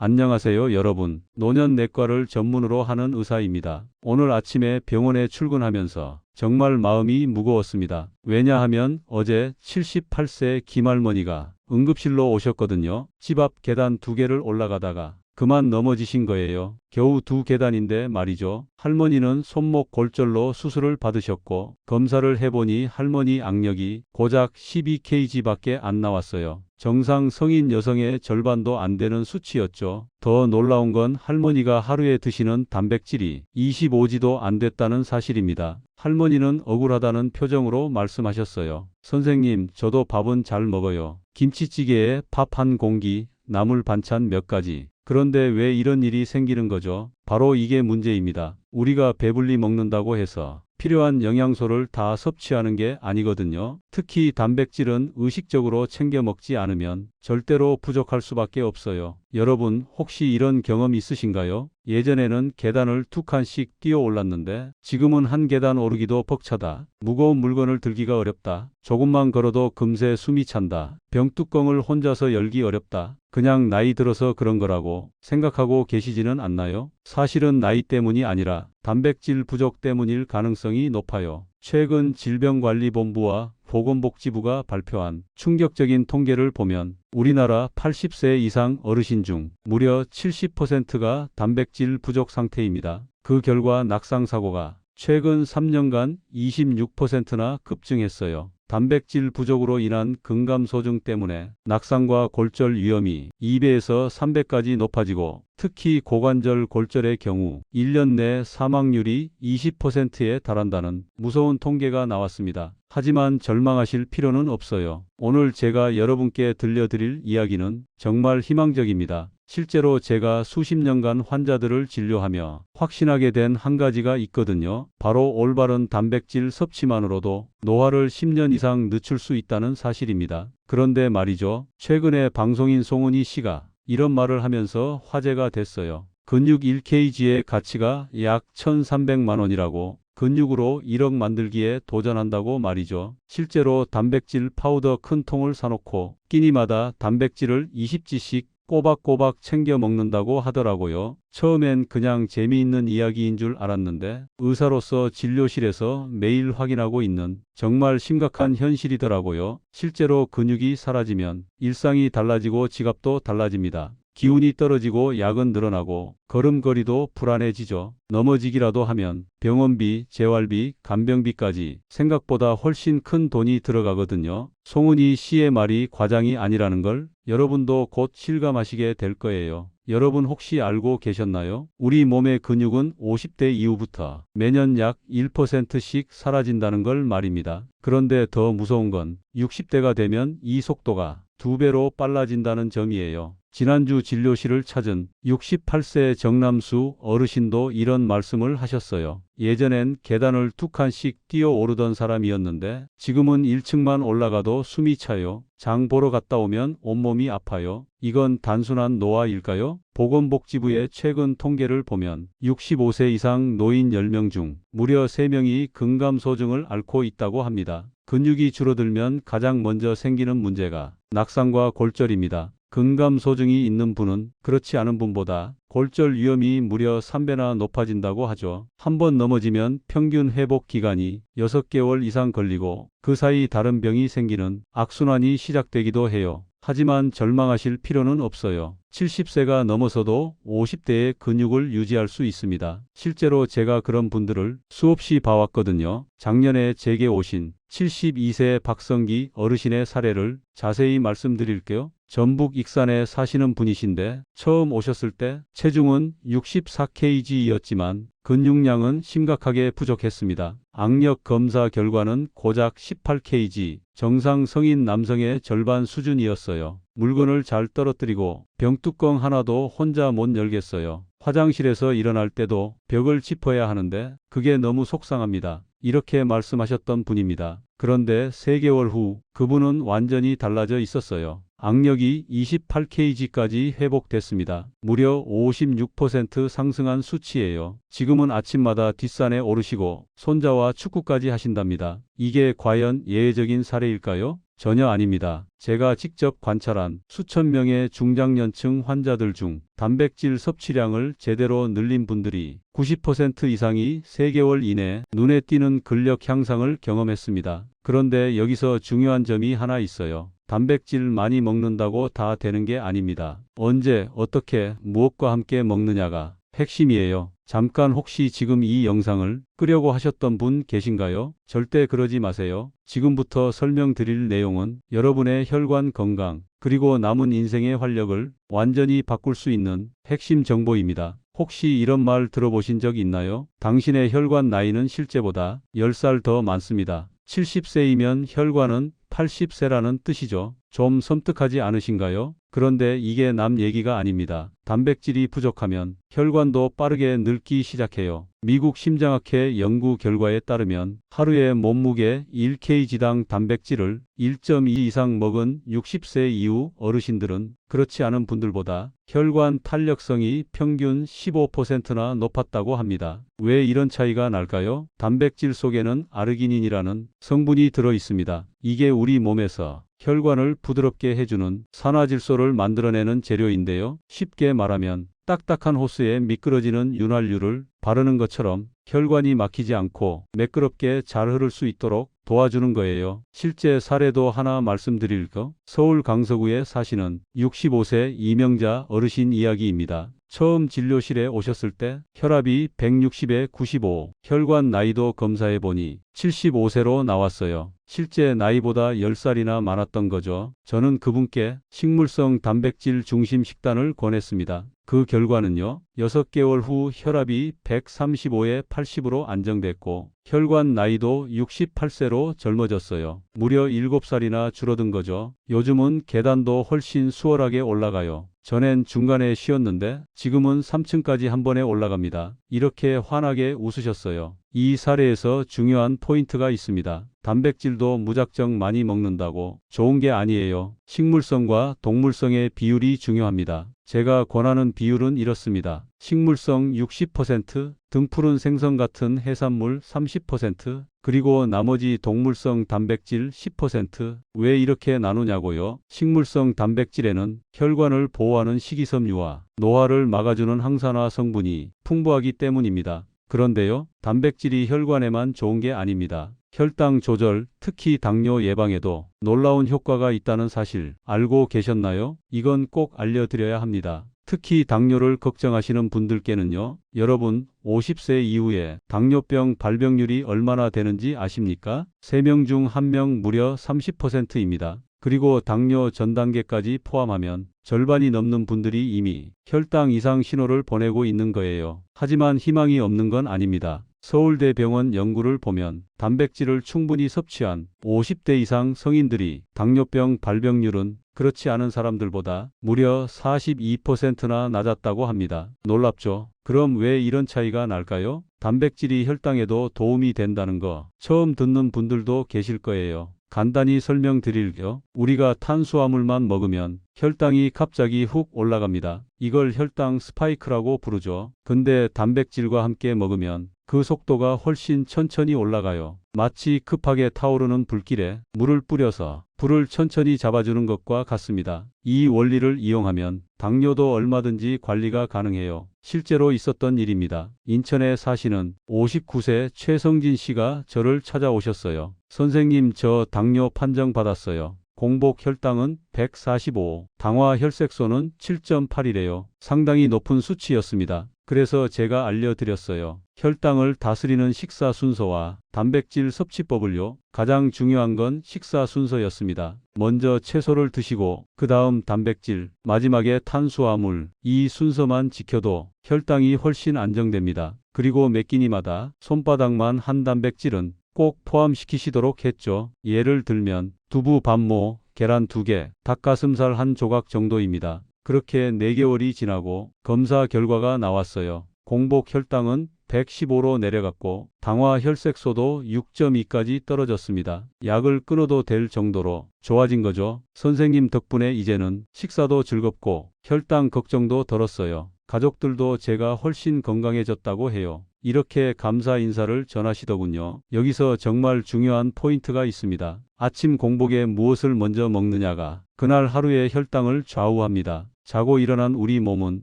안녕하세요 여러분. 노년 내과를 전문으로 하는 의사입니다. 오늘 아침에 병원에 출근하면서 정말 마음이 무거웠습니다. 왜냐하면 어제 78세 김할머니가 응급실로 오셨거든요. 집 앞 계단 두 개를 올라가다가 그만 넘어지신 거예요. 겨우 두 계단인데 말이죠. 할머니는 손목 골절로 수술을 받으셨고 검사를 해보니 할머니 악력이 고작 12kg밖에 안 나왔어요. 정상 성인 여성의 절반도 안 되는 수치였죠. 더 놀라운 건 할머니가 하루에 드시는 단백질이 25지도 안 됐다는 사실입니다. 할머니는 억울하다는 표정으로 말씀하셨어요. 선생님, 저도 밥은 잘 먹어요. 김치찌개에 밥 한 공기, 나물 반찬 몇 가지. 그런데 왜 이런 일이 생기는 거죠? 바로 이게 문제입니다. 우리가 배불리 먹는다고 해서 필요한 영양소를 다 섭취하는 게 아니거든요. 특히 단백질은 의식적으로 챙겨 먹지 않으면 절대로 부족할 수밖에 없어요. 여러분 혹시 이런 경험 있으신가요? 예전에는 계단을 두 칸씩 뛰어 올랐는데 지금은 한 계단 오르기도 벅차다. 무거운 물건을 들기가 어렵다. 조금만 걸어도 금세 숨이 찬다. 병뚜껑을 혼자서 열기 어렵다. 그냥 나이 들어서 그런 거라고 생각하고 계시지는 않나요? 사실은 나이 때문이 아니라 단백질 부족 때문일 가능성이 높아요. 최근 질병관리본부와 보건복지부가 발표한 충격적인 통계를 보면 우리나라 80세 이상 어르신 중 무려 70%가 단백질 부족 상태입니다. 그 결과 낙상사고가 최근 3년간 26%나 급증했어요. 단백질 부족으로 인한 근감소증 때문에 낙상과 골절 위험이 2배에서 3배까지 높아지고 특히 고관절 골절의 경우 1년 내 사망률이 20%에 달한다는 무서운 통계가 나왔습니다. 하지만 절망하실 필요는 없어요. 오늘 제가 여러분께 들려드릴 이야기는 정말 희망적입니다. 실제로 제가 수십 년간 환자들을 진료하며 확신하게 된 한 가지가 있거든요. 바로 올바른 단백질 섭취만으로도 노화를 10년 이상 늦출 수 있다는 사실입니다. 그런데 말이죠. 최근에 방송인 송은희 씨가 이런 말을 하면서 화제가 됐어요. 근육 1kg의 가치가 약 1,300만 원이라고 근육으로 1억 만들기에 도전한다고 말이죠. 실제로 단백질 파우더 큰 통을 사놓고 끼니마다 단백질을 20g씩 꼬박꼬박 챙겨 먹는다고 하더라고요. 처음엔 그냥 재미있는 이야기인 줄 알았는데 의사로서 진료실에서 매일 확인하고 있는 정말 심각한 현실이더라고요. 실제로 근육이 사라지면 일상이 달라지고 지갑도 달라집니다. 기운이 떨어지고 약은 늘어나고 걸음걸이도 불안해지죠. 넘어지기라도 하면 병원비, 재활비, 간병비까지 생각보다 훨씬 큰 돈이 들어가거든요. 송은이 씨의 말이 과장이 아니라는 걸 여러분도 곧 실감하시게 될 거예요. 여러분 혹시 알고 계셨나요? 우리 몸의 근육은 50대 이후부터 매년 약 1%씩 사라진다는 걸 말입니다. 그런데 더 무서운 건 60대가 되면 이 속도가 두 배로 빨라진다는 점이에요. 지난주 진료실을 찾은 68세 정남수 어르신도 이런 말씀을 하셨어요. 예전엔 계단을 두 칸씩 뛰어 오르던 사람이었는데 지금은 1층만 올라가도 숨이 차요. 장 보러 갔다 오면 온몸이 아파요. 이건 단순한 노화일까요? 보건복지부의 최근 통계를 보면 65세 이상 노인 10명 중 무려 3명이 근감소증을 앓고 있다고 합니다. 근육이 줄어들면 가장 먼저 생기는 문제가 낙상과 골절입니다. 근감소증이 있는 분은 그렇지 않은 분보다 골절 위험이 무려 3배나 높아진다고 하죠. 한번 넘어지면 평균 회복 기간이 6개월 이상 걸리고 그 사이 다른 병이 생기는 악순환이 시작되기도 해요. 하지만 절망하실 필요는 없어요. 70세가 넘어서도 50대의 근육을 유지할 수 있습니다. 실제로 제가 그런 분들을 수없이 봐왔거든요. 작년에 제게 오신 72세 박성기 어르신의 사례를 자세히 말씀드릴게요. 전북 익산에 사시는 분이신데 처음 오셨을 때 체중은 64kg였지만 근육량은 심각하게 부족했습니다. 악력 검사 결과는 고작 18kg, 정상 성인 남성의 절반 수준이었어요. 물건을 잘 떨어뜨리고 병뚜껑 하나도 혼자 못 열겠어요. 화장실에서 일어날 때도 벽을 짚어야 하는데 그게 너무 속상합니다. 이렇게 말씀하셨던 분입니다. 그런데 3개월 후 그분은 완전히 달라져 있었어요. 악력이 28kg까지 회복됐습니다. 무려 56% 상승한 수치예요. 지금은 아침마다 뒷산에 오르시고 손자와 축구까지 하신답니다. 이게 과연 예외적인 사례일까요? 전혀 아닙니다. 제가 직접 관찰한 수천 명의 중장년층 환자들 중 단백질 섭취량을 제대로 늘린 분들이 90% 이상이 3개월 이내 눈에 띄는 근력 향상을 경험했습니다. 그런데 여기서 중요한 점이 하나 있어요. 단백질 많이 먹는다고 다 되는 게 아닙니다. 언제, 어떻게, 무엇과 함께 먹느냐가 핵심이에요. 잠깐 혹시 지금 이 영상을 끄려고 하셨던 분 계신가요? 절대 그러지 마세요. 지금부터 설명드릴 내용은 여러분의 혈관 건강, 그리고 남은 인생의 활력을 완전히 바꿀 수 있는 핵심 정보입니다. 혹시 이런 말 들어보신 적 있나요? 당신의 혈관 나이는 실제보다 10살 더 많습니다. 70세이면 혈관은 80세라는 뜻이죠. 좀 섬뜩하지 않으신가요? 그런데 이게 남 얘기가 아닙니다. 단백질이 부족하면 혈관도 빠르게 늙기 시작해요. 미국 심장학회 연구 결과에 따르면 하루에 몸무게 1kg당 단백질을 1.2 이상 먹은 60세 이후 어르신들은 그렇지 않은 분들보다 혈관 탄력성이 평균 15%나 높았다고 합니다. 왜 이런 차이가 날까요? 단백질 속에는 아르기닌이라는 성분이 들어 있습니다. 이게 우리 몸에서 혈관을 부드럽게 해주는 산화질소를 만들어내는 재료인데요. 쉽게 말하면 딱딱한 호스에 미끄러지는 윤활유를 바르는 것처럼 혈관이 막히지 않고 매끄럽게 잘 흐를 수 있도록 도와주는 거예요. 실제 사례도 하나 말씀드릴 거 서울 강서구에 사시는 65세 이명자 어르신 이야기입니다. 처음 진료실에 오셨을 때 혈압이 160에 95, 혈관 나이도 검사해 보니 75세로 나왔어요. 실제 나이보다 10살이나 많았던 거죠. 저는 그분께 식물성 단백질 중심 식단을 권했습니다. 그 결과는요. 6개월 후 혈압이 135에 80으로 안정됐고 혈관 나이도 68세로 젊어졌어요. 무려 7살이나 줄어든 거죠. 요즘은 계단도 훨씬 수월하게 올라가요. 전엔 중간에 쉬었는데 지금은 3층까지 한 번에 올라갑니다. 이렇게 환하게 웃으셨어요. 이 사례에서 중요한 포인트가 있습니다. 단백질도 무작정 많이 먹는다고 좋은 게 아니에요. 식물성과 동물성의 비율이 중요합니다. 제가 권하는 비율은 이렇습니다. 식물성 60%, 등푸른 생선 같은 해산물 30%, 그리고 나머지 동물성 단백질 10%. 왜 이렇게 나누냐고요? 식물성 단백질에는 혈관을 보호하는 식이섬유와 노화를 막아주는 항산화 성분이 풍부하기 때문입니다. 그런데요, 단백질이 혈관에만 좋은 게 아닙니다. 혈당 조절, 특히 당뇨 예방에도 놀라운 효과가 있다는 사실 알고 계셨나요? 이건 꼭 알려드려야 합니다. 특히 당뇨를 걱정하시는 분들께는요, 여러분 50세 이후에 당뇨병 발병률이 얼마나 되는지 아십니까? 3명 중 1명 무려 30%입니다. 그리고 당뇨 전 단계까지 포함하면 절반이 넘는 분들이 이미 혈당 이상 신호를 보내고 있는 거예요. 하지만 희망이 없는 건 아닙니다. 서울대병원 연구를 보면 단백질을 충분히 섭취한 50대 이상 성인들이 당뇨병 발병률은 그렇지 않은 사람들보다 무려 42%나 낮았다고 합니다. 놀랍죠? 그럼 왜 이런 차이가 날까요? 단백질이 혈당에도 도움이 된다는 거 처음 듣는 분들도 계실 거예요. 간단히 설명드릴게요. 우리가 탄수화물만 먹으면 혈당이 갑자기 훅 올라갑니다. 이걸 혈당 스파이크라고 부르죠. 근데 단백질과 함께 먹으면 그 속도가 훨씬 천천히 올라가요. 마치 급하게 타오르는 불길에 물을 뿌려서 불을 천천히 잡아주는 것과 같습니다. 이 원리를 이용하면 당뇨도 얼마든지 관리가 가능해요. 실제로 있었던 일입니다. 인천에 사시는 59세 최성진 씨가 저를 찾아오셨어요. 선생님 저 당뇨 판정 받았어요. 공복 혈당은 145, 당화 혈색소는 7.8이래요. 상당히 높은 수치였습니다. 그래서 제가 알려드렸어요. 혈당을 다스리는 식사 순서와 단백질 섭취법을요. 가장 중요한 건 식사 순서였습니다. 먼저 채소를 드시고 그 다음 단백질, 마지막에 탄수화물 이 순서만 지켜도 혈당이 훨씬 안정됩니다. 그리고 몇 끼니마다 손바닥만 한 단백질은 꼭 포함시키시도록 했죠. 예를 들면 두부 반모, 계란 2개, 닭가슴살 한 조각 정도입니다. 그렇게 4개월이 지나고 검사 결과가 나왔어요. 공복 혈당은 115로 내려갔고 당화 혈색소도 6.2까지 떨어졌습니다. 약을 끊어도 될 정도로 좋아진 거죠. 선생님 덕분에 이제는 식사도 즐겁고 혈당 걱정도 덜었어요. 가족들도 제가 훨씬 건강해졌다고 해요. 이렇게 감사 인사를 전하시더군요. 여기서 정말 중요한 포인트가 있습니다. 아침 공복에 무엇을 먼저 먹느냐가 그날 하루의 혈당을 좌우합니다. 자고 일어난 우리 몸은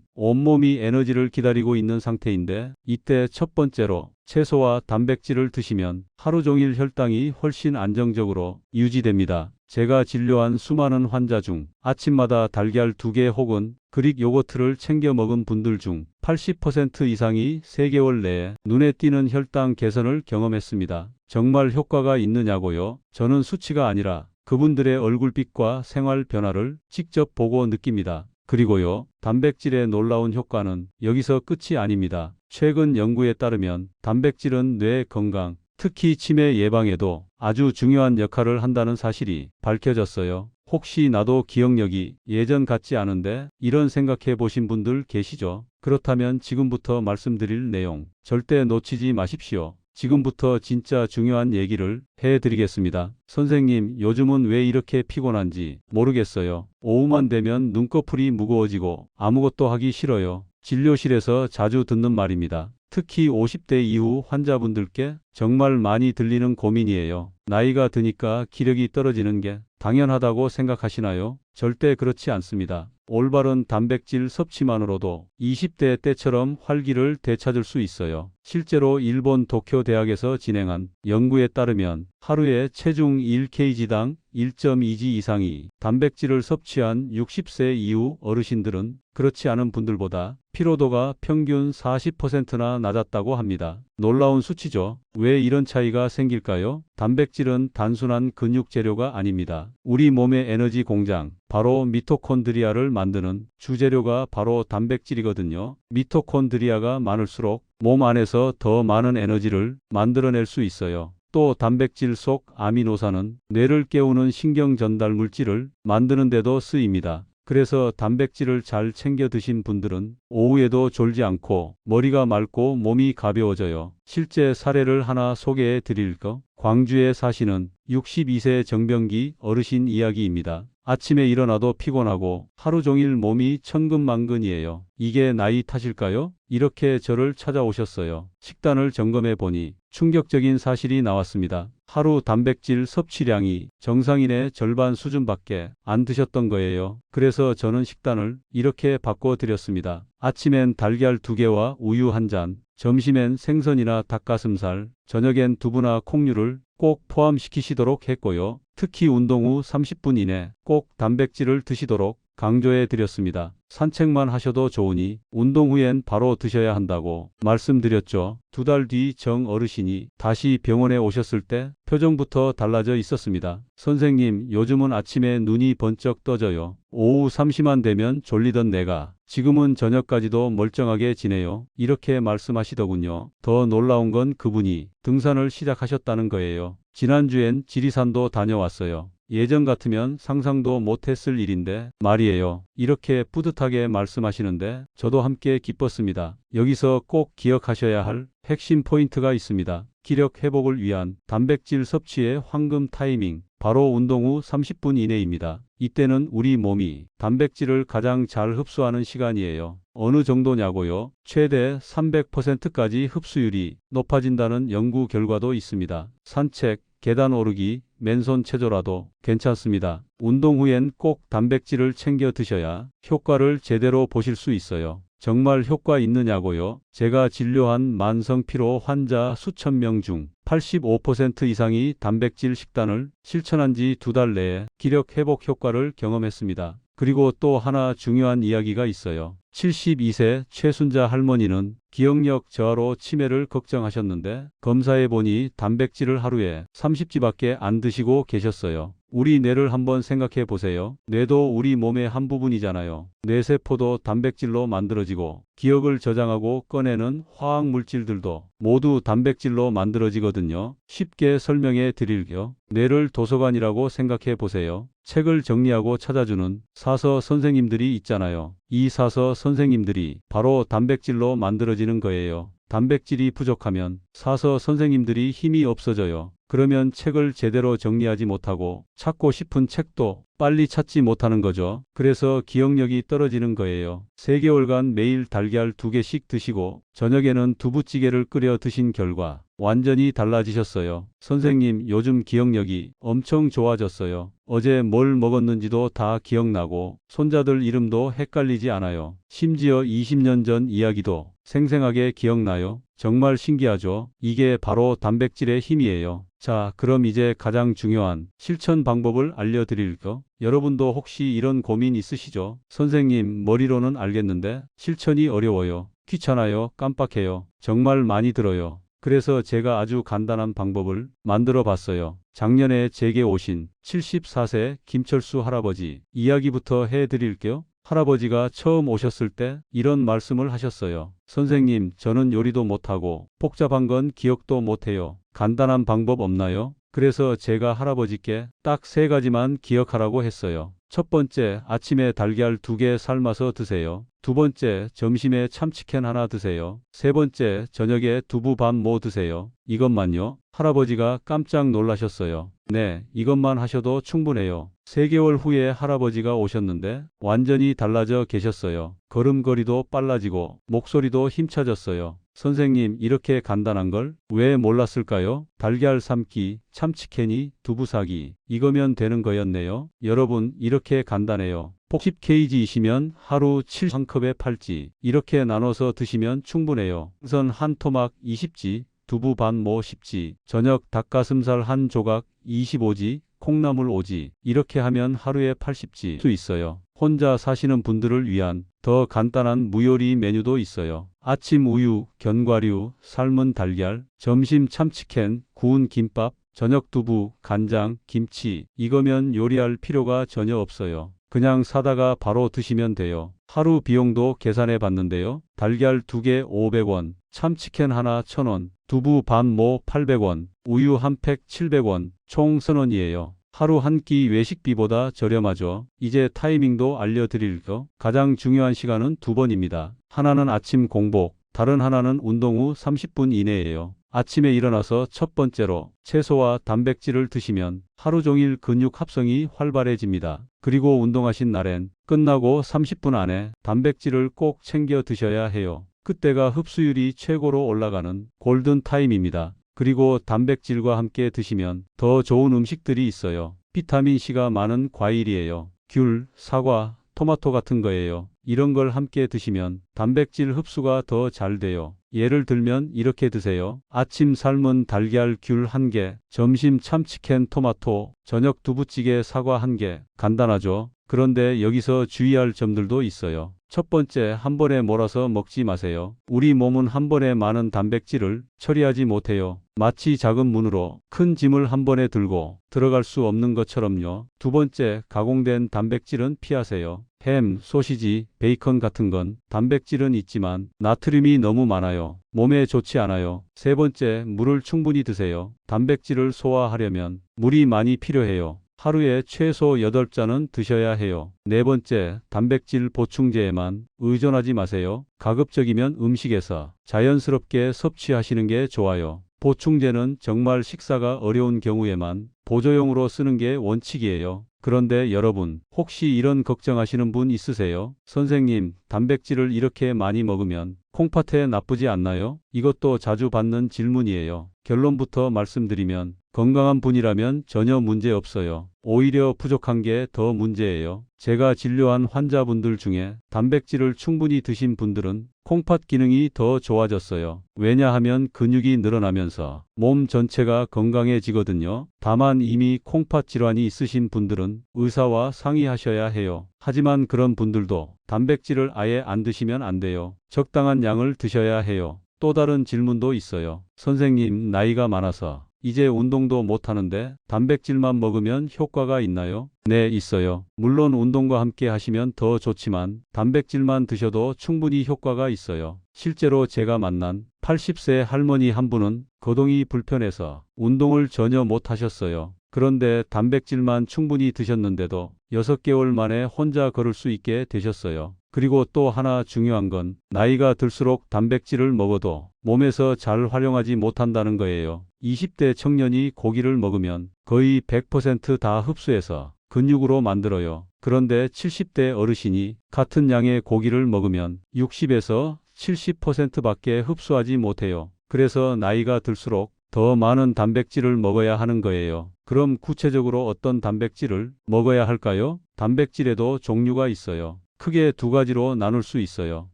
온몸이 에너지를 기다리고 있는 상태인데 이때 첫 번째로 채소와 단백질을 드시면 하루 종일 혈당이 훨씬 안정적으로 유지됩니다. 제가 진료한 수많은 환자 중 아침마다 달걀 2개 혹은 그릭 요거트를 챙겨 먹은 분들 중 80% 이상이 3개월 내에 눈에 띄는 혈당 개선을 경험했습니다. 정말 효과가 있느냐고요? 저는 수치가 아니라 그분들의 얼굴빛과 생활 변화를 직접 보고 느낍니다. 그리고요, 단백질의 놀라운 효과는 여기서 끝이 아닙니다. 최근 연구에 따르면 단백질은 뇌 건강, 특히 치매 예방에도 아주 중요한 역할을 한다는 사실이 밝혀졌어요. 혹시 나도 기억력이 예전 같지 않은데 이런 생각해 보신 분들 계시죠? 그렇다면 지금부터 말씀드릴 내용 절대 놓치지 마십시오. 지금부터 진짜 중요한 얘기를 해 드리겠습니다. 선생님, 요즘은 왜 이렇게 피곤한지 모르겠어요. 오후만 되면 눈꺼풀이 무거워지고 아무것도 하기 싫어요. 진료실에서 자주 듣는 말입니다. 특히 50대 이후 환자분들께 정말 많이 들리는 고민이에요. 나이가 드니까 기력이 떨어지는 게 당연하다고 생각하시나요? 절대 그렇지 않습니다. 올바른 단백질 섭취만으로도 20대 때처럼 활기를 되찾을 수 있어요. 실제로 일본 도쿄 대학에서 진행한 연구에 따르면 하루에 체중 1kg당 1.2g 이상이 단백질을 섭취한 60세 이후 어르신들은 그렇지 않은 분들보다 피로도가 평균 40%나 낮았다고 합니다. 놀라운 수치죠. 왜 이런 차이가 생길까요? 단백질은 단순한 근육 재료가 아닙니다. 우리 몸의 에너지 공장, 바로 미토콘드리아를 만드는 주재료가 바로 단백질이거든요. 미토콘드리아가 많을수록 몸 안에서 더 많은 에너지를 만들어낼 수 있어요. 또 단백질 속 아미노산은 뇌를 깨우는 신경 전달 물질을 만드는 데도 쓰입니다. 그래서 단백질을 잘 챙겨 드신 분들은 오후에도 졸지 않고 머리가 맑고 몸이 가벼워져요. 실제 사례를 하나 소개해 드릴 거. 광주에 사시는 62세 정병기 어르신 이야기입니다. 아침에 일어나도 피곤하고 하루 종일 몸이 천근만근이에요. 이게 나이 탓일까요? 이렇게 저를 찾아오셨어요. 식단을 점검해 보니 충격적인 사실이 나왔습니다. 하루 단백질 섭취량이 정상인의 절반 수준밖에 안 드셨던 거예요. 그래서 저는 식단을 이렇게 바꿔드렸습니다. 아침엔 달걀 2개와 우유 한 잔, 점심엔 생선이나 닭가슴살, 저녁엔 두부나 콩류를 꼭 포함시키시도록 했고요. 특히 운동 후 30분 이내 꼭 단백질을 드시도록 강조해 드렸습니다. 산책만 하셔도 좋으니 운동 후엔 바로 드셔야 한다고 말씀드렸죠. 두 달 뒤 정 어르신이 다시 병원에 오셨을 때 표정부터 달라져 있었습니다. 선생님, 요즘은 아침에 눈이 번쩍 떠져요. 오후 3시만 되면 졸리던 내가 지금은 저녁까지도 멀쩡하게 지내요. 이렇게 말씀하시더군요. 더 놀라운 건 그분이 등산을 시작하셨다는 거예요. 지난주엔 지리산도 다녀왔어요. 예전 같으면 상상도 못했을 일인데 말이에요. 이렇게 뿌듯하게 말씀하시는데 저도 함께 기뻤습니다. 여기서 꼭 기억하셔야 할 핵심 포인트가 있습니다. 기력 회복을 위한 단백질 섭취의 황금 타이밍. 바로 운동 후 30분 이내입니다. 이때는 우리 몸이 단백질을 가장 잘 흡수하는 시간이에요. 어느 정도냐고요? 최대 300%까지 흡수율이 높아진다는 연구 결과도 있습니다. 산책, 계단 오르기, 맨손 체조라도 괜찮습니다. 운동 후엔 꼭 단백질을 챙겨 드셔야 효과를 제대로 보실 수 있어요. 정말 효과 있느냐고요? 제가 진료한 만성 피로 환자 수천 명 중 85% 이상이 단백질 식단을 실천한 지 두 달 내에 기력 회복 효과를 경험했습니다. 그리고 또 하나 중요한 이야기가 있어요. 72세 최순자 할머니는 기억력 저하로 치매를 걱정하셨는데 검사해 보니 단백질을 하루에 30지밖에 안 드시고 계셨어요. 우리 뇌를 한번 생각해 보세요. 뇌도 우리 몸의 한 부분이잖아요. 뇌세포도 단백질로 만들어지고 기억을 저장하고 꺼내는 화학 물질들도 모두 단백질로 만들어지거든요. 쉽게 설명해 드릴게요. 뇌를 도서관이라고 생각해 보세요. 책을 정리하고 찾아주는 사서 선생님들이 있잖아요. 이 사서 선생님들이 바로 단백질로 만들어지는 거예요. 단백질이 부족하면 사서 선생님들이 힘이 없어져요. 그러면 책을 제대로 정리하지 못하고 찾고 싶은 책도 빨리 찾지 못하는 거죠. 그래서 기억력이 떨어지는 거예요. 3개월간 매일 달걀 2개씩 드시고 저녁에는 두부찌개를 끓여 드신 결과 완전히 달라지셨어요. 선생님, 요즘 기억력이 엄청 좋아졌어요. 어제 뭘 먹었는지도 다 기억나고 손자들 이름도 헷갈리지 않아요. 심지어 20년 전 이야기도 생생하게 기억나요. 정말 신기하죠? 이게 바로 단백질의 힘이에요. 자, 그럼 이제 가장 중요한 실천 방법을 알려드릴까? 여러분도 혹시 이런 고민 있으시죠? 선생님, 머리로는 알겠는데 실천이 어려워요. 귀찮아요. 깜빡해요. 정말 많이 들어요. 그래서 제가 아주 간단한 방법을 만들어 봤어요. 작년에 제게 오신 74세 김철수 할아버지 이야기부터 해 드릴게요. 할아버지가 처음 오셨을 때 이런 말씀을 하셨어요. 선생님, 저는 요리도 못하고 복잡한 건 기억도 못해요. 간단한 방법 없나요? 그래서 제가 할아버지께 딱 세 가지만 기억하라고 했어요. 첫 번째, 아침에 달걀 두 개 삶아서 드세요. 두 번째, 점심에 참치캔 하나 드세요. 세 번째, 저녁에 두부 반모 드세요. 이것만요. 할아버지가 깜짝 놀라셨어요. 네, 이것만 하셔도 충분해요. 3개월 후에 할아버지가 오셨는데 완전히 달라져 계셨어요. 걸음걸이도 빨라지고 목소리도 힘차졌어요. 선생님, 이렇게 간단한 걸 왜 몰랐을까요? 달걀 삶기, 참치캔이, 두부 사기. 이거면 되는 거였네요. 여러분, 이렇게 간단해요. 10kg이시면 하루 7 한 컵에 팔지. 이렇게 나눠서 드시면 충분해요. 우선 한 토막 20지, 두부 반모 10지, 저녁 닭가슴살 한 조각 25지, 콩나물 5지. 이렇게 하면 하루에 80지 수 있어요. 혼자 사시는 분들을 위한 더 간단한 무요리 메뉴도 있어요. 아침 우유, 견과류, 삶은 달걀, 점심 참치캔, 구운 김밥, 저녁 두부, 간장, 김치. 이거면 요리할 필요가 전혀 없어요. 그냥 사다가 바로 드시면 돼요. 하루 비용도 계산해 봤는데요. 달걀 2개 500원, 참치캔 하나 1000원, 두부 반모 800원, 우유 한 팩 700원, 총 1000원이에요. 하루 한 끼 외식비보다 저렴하죠. 이제 타이밍도 알려드릴 거. 가장 중요한 시간은 두 번입니다. 하나는 아침 공복, 다른 하나는 운동 후 30분 이내예요. 아침에 일어나서 첫 번째로 채소와 단백질을 드시면 하루 종일 근육 합성이 활발해집니다. 그리고 운동하신 날엔 끝나고 30분 안에 단백질을 꼭 챙겨 드셔야 해요. 그때가 흡수율이 최고로 올라가는 골든 타임입니다. 그리고 단백질과 함께 드시면 더 좋은 음식들이 있어요. 비타민C가 많은 과일이에요. 귤, 사과, 토마토 같은 거예요. 이런 걸 함께 드시면 단백질 흡수가 더 잘 돼요. 예를 들면 이렇게 드세요. 아침 삶은 달걀 귤 1개, 점심 참치캔 토마토, 저녁 두부찌개 사과 1개. 간단하죠? 그런데 여기서 주의할 점들도 있어요. 첫 번째, 한 번에 몰아서 먹지 마세요. 우리 몸은 한 번에 많은 단백질을 처리하지 못해요. 마치 작은 문으로 큰 짐을 한 번에 들고 들어갈 수 없는 것처럼요. 두 번째, 가공된 단백질은 피하세요. 햄, 소시지, 베이컨 같은 건 단백질은 있지만 나트륨이 너무 많아요. 몸에 좋지 않아요. 세 번째, 물을 충분히 드세요. 단백질을 소화하려면 물이 많이 필요해요. 하루에 최소 8잔은 드셔야 해요. 네 번째, 단백질 보충제에만 의존하지 마세요. 가급적이면 음식에서 자연스럽게 섭취하시는 게 좋아요. 보충제는 정말 식사가 어려운 경우에만 보조용으로 쓰는 게 원칙이에요. 그런데 여러분, 혹시 이런 걱정하시는 분 있으세요? 선생님, 단백질을 이렇게 많이 먹으면 콩팥에 나쁘지 않나요? 이것도 자주 받는 질문이에요. 결론부터 말씀드리면 건강한 분이라면 전혀 문제 없어요. 오히려 부족한 게 더 문제예요. 제가 진료한 환자분들 중에 단백질을 충분히 드신 분들은 콩팥 기능이 더 좋아졌어요. 왜냐하면 근육이 늘어나면서 몸 전체가 건강해지거든요. 다만 이미 콩팥 질환이 있으신 분들은 의사와 상의하셔야 해요. 하지만 그런 분들도 단백질을 아예 안 드시면 안 돼요. 적당한 양을 드셔야 해요. 또 다른 질문도 있어요. 선생님, 나이가 많아서 이제 운동도 못하는데 단백질만 먹으면 효과가 있나요? 네, 있어요. 물론 운동과 함께 하시면 더 좋지만 단백질만 드셔도 충분히 효과가 있어요. 실제로 제가 만난 80세 할머니 한 분은 거동이 불편해서 운동을 전혀 못 하셨어요. 그런데 단백질만 충분히 드셨는데도 6개월 만에 혼자 걸을 수 있게 되셨어요. 그리고 또 하나 중요한 건 나이가 들수록 단백질을 먹어도 몸에서 잘 활용하지 못한다는 거예요. 20대 청년이 고기를 먹으면 거의 100%다 흡수해서 근육으로 만들어요. 그런데 70대 어르신이 같은 양의 고기를 먹으면 60에서 70%밖에 흡수하지 못해요. 그래서 나이가 들수록 더 많은 단백질을 먹어야 하는 거예요. 그럼 구체적으로 어떤 단백질을 먹어야 할까요? 단백질에도 종류가 있어요. 크게 두 가지로 나눌 수 있어요.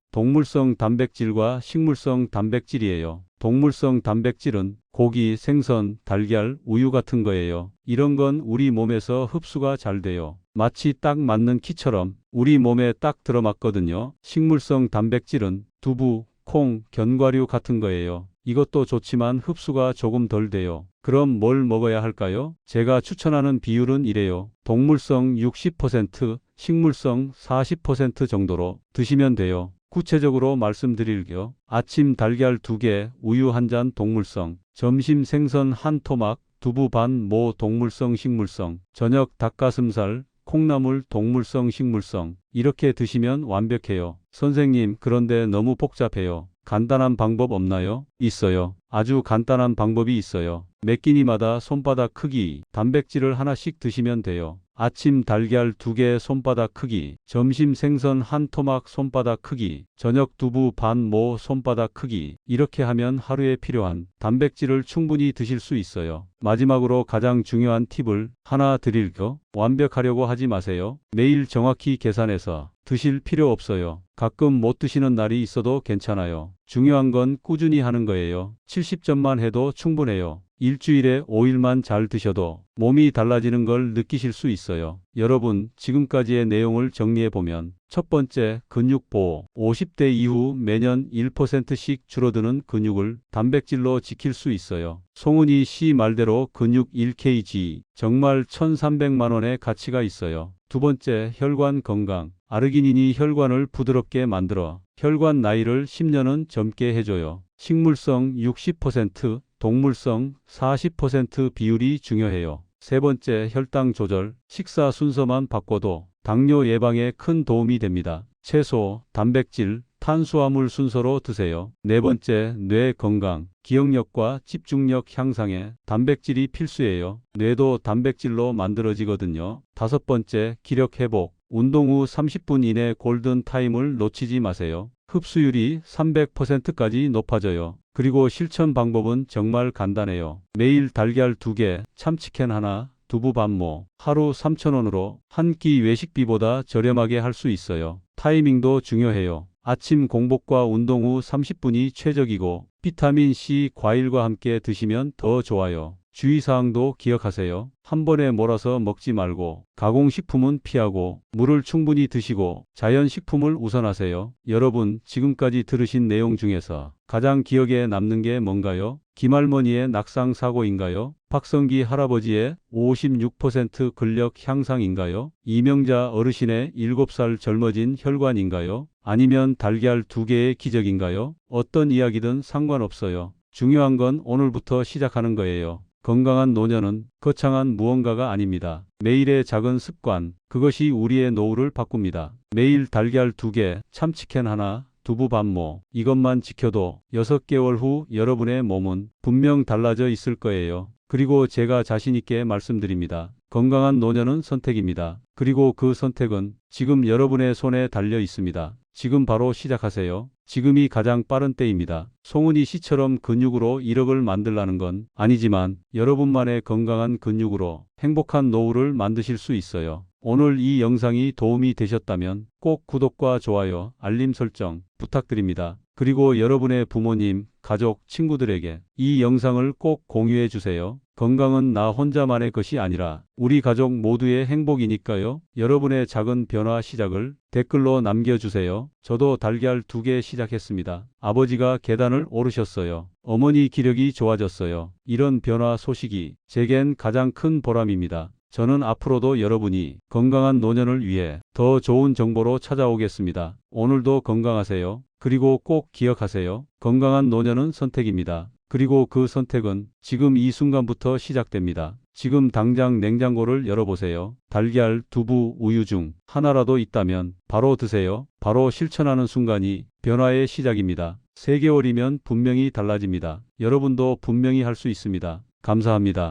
동물성 단백질과 식물성 단백질이에요. 동물성 단백질은 고기, 생선, 달걀, 우유 같은 거예요. 이런 건 우리 몸에서 흡수가 잘 돼요. 마치 딱 맞는 키처럼 우리 몸에 딱 들어맞거든요. 식물성 단백질은 두부, 콩, 견과류 같은 거예요. 이것도 좋지만 흡수가 조금 덜 돼요. 그럼 뭘 먹어야 할까요? 제가 추천하는 비율은 이래요. 동물성 60%, 식물성 40% 정도로 드시면 돼요. 구체적으로 말씀드릴게요. 아침 달걀 2개, 우유 1잔 동물성, 점심 생선 한 토막, 두부 반 모 동물성 식물성, 저녁 닭가슴살, 콩나물 동물성 식물성 이렇게 드시면 완벽해요. 선생님 그런데 너무 복잡해요. 간단한 방법 없나요? 있어요. 아주 간단한 방법이 있어요. 매 끼니마다 손바닥 크기 단백질을 하나씩 드시면 돼요. 아침 달걀 2개 손바닥 크기, 점심 생선 한 토막 손바닥 크기, 저녁 두부 반 모 손바닥 크기. 이렇게 하면 하루에 필요한 단백질을 충분히 드실 수 있어요. 마지막으로 가장 중요한 팁을 하나 드릴게요. 완벽하려고 하지 마세요. 매일 정확히 계산해서 드실 필요 없어요. 가끔 못 드시는 날이 있어도 괜찮아요. 중요한 건 꾸준히 하는 거예요. 70점만 해도 충분해요. 일주일에 5일만 잘 드셔도 몸이 달라지는 걸 느끼실 수 있어요. 여러분, 지금까지의 내용을 정리해 보면 첫 번째, 근육 보호. 50대 이후 매년 1%씩 줄어드는 근육을 단백질로 지킬 수 있어요. 송은이 씨 말대로 근육 1kg, 정말 1300만 원의 가치가 있어요. 두 번째, 혈관 건강. 아르기닌이 혈관을 부드럽게 만들어 혈관 나이를 10년은 젊게 해줘요. 식물성 60%, 동물성 40% 비율이 중요해요. 세 번째, 혈당 조절. 식사 순서만 바꿔도 당뇨 예방에 큰 도움이 됩니다. 채소, 단백질, 탄수화물 순서로 드세요. 네 번째, 뇌 건강. 기억력과 집중력 향상에 단백질이 필수예요. 뇌도 단백질로 만들어지거든요. 다섯 번째, 기력 회복. 운동 후 30분 이내 골든 타임을 놓치지 마세요. 흡수율이 300%까지 높아져요. 그리고 실천 방법은 정말 간단해요. 매일 달걀 2개, 참치캔 하나, 두부 반모, 하루 3,000원으로 한 끼 외식비보다 저렴하게 할 수 있어요. 타이밍도 중요해요. 아침 공복과 운동 후 30분이 최적이고 비타민C 과일과 함께 드시면 더 좋아요. 주의사항도 기억하세요. 한 번에 몰아서 먹지 말고 가공식품은 피하고 물을 충분히 드시고 자연식품을 우선하세요. 여러분 지금까지 들으신 내용 중에서 가장 기억에 남는 게 뭔가요? 김할머니의 낙상 사고인가요? 박성기 할아버지의 56% 근력 향상인가요? 이명자 어르신의 7살 젊어진 혈관인가요? 아니면 달걀 두 개의 기적인가요? 어떤 이야기든 상관없어요. 중요한 건 오늘부터 시작하는 거예요. 건강한 노년은 거창한 무언가가 아닙니다. 매일의 작은 습관, 그것이 우리의 노후를 바꿉니다. 매일 달걀 두 개, 참치캔 하나, 두부 반모, 이것만 지켜도 6개월 후 여러분의 몸은 분명 달라져 있을 거예요. 그리고 제가 자신있게 말씀드립니다. 건강한 노년은 선택입니다. 그리고 그 선택은 지금 여러분의 손에 달려 있습니다. 지금 바로 시작하세요. 지금이 가장 빠른 때입니다. 송은이 씨처럼 근육으로 1억을 만들라는 건 아니지만 여러분만의 건강한 근육으로 행복한 노후를 만드실 수 있어요. 오늘 이 영상이 도움이 되셨다면 꼭 구독과 좋아요, 알림 설정 부탁드립니다. 그리고 여러분의 부모님, 가족, 친구들에게 이 영상을 꼭 공유해 주세요. 건강은 나 혼자만의 것이 아니라 우리 가족 모두의 행복이니까요. 여러분의 작은 변화 시작을 댓글로 남겨주세요. 저도 달걀 두 개 시작했습니다. 아버지가 계단을 오르셨어요. 어머니 기력이 좋아졌어요. 이런 변화 소식이 제겐 가장 큰 보람입니다. 저는 앞으로도 여러분이 건강한 노년을 위해 더 좋은 정보로 찾아오겠습니다. 오늘도 건강하세요. 그리고 꼭 기억하세요. 건강한 노년은 선택입니다. 그리고 그 선택은 지금 이 순간부터 시작됩니다. 지금 당장 냉장고를 열어보세요. 달걀, 두부, 우유 중 하나라도 있다면 바로 드세요. 바로 실천하는 순간이 변화의 시작입니다. 3개월이면 분명히 달라집니다. 여러분도 분명히 할 수 있습니다. 감사합니다.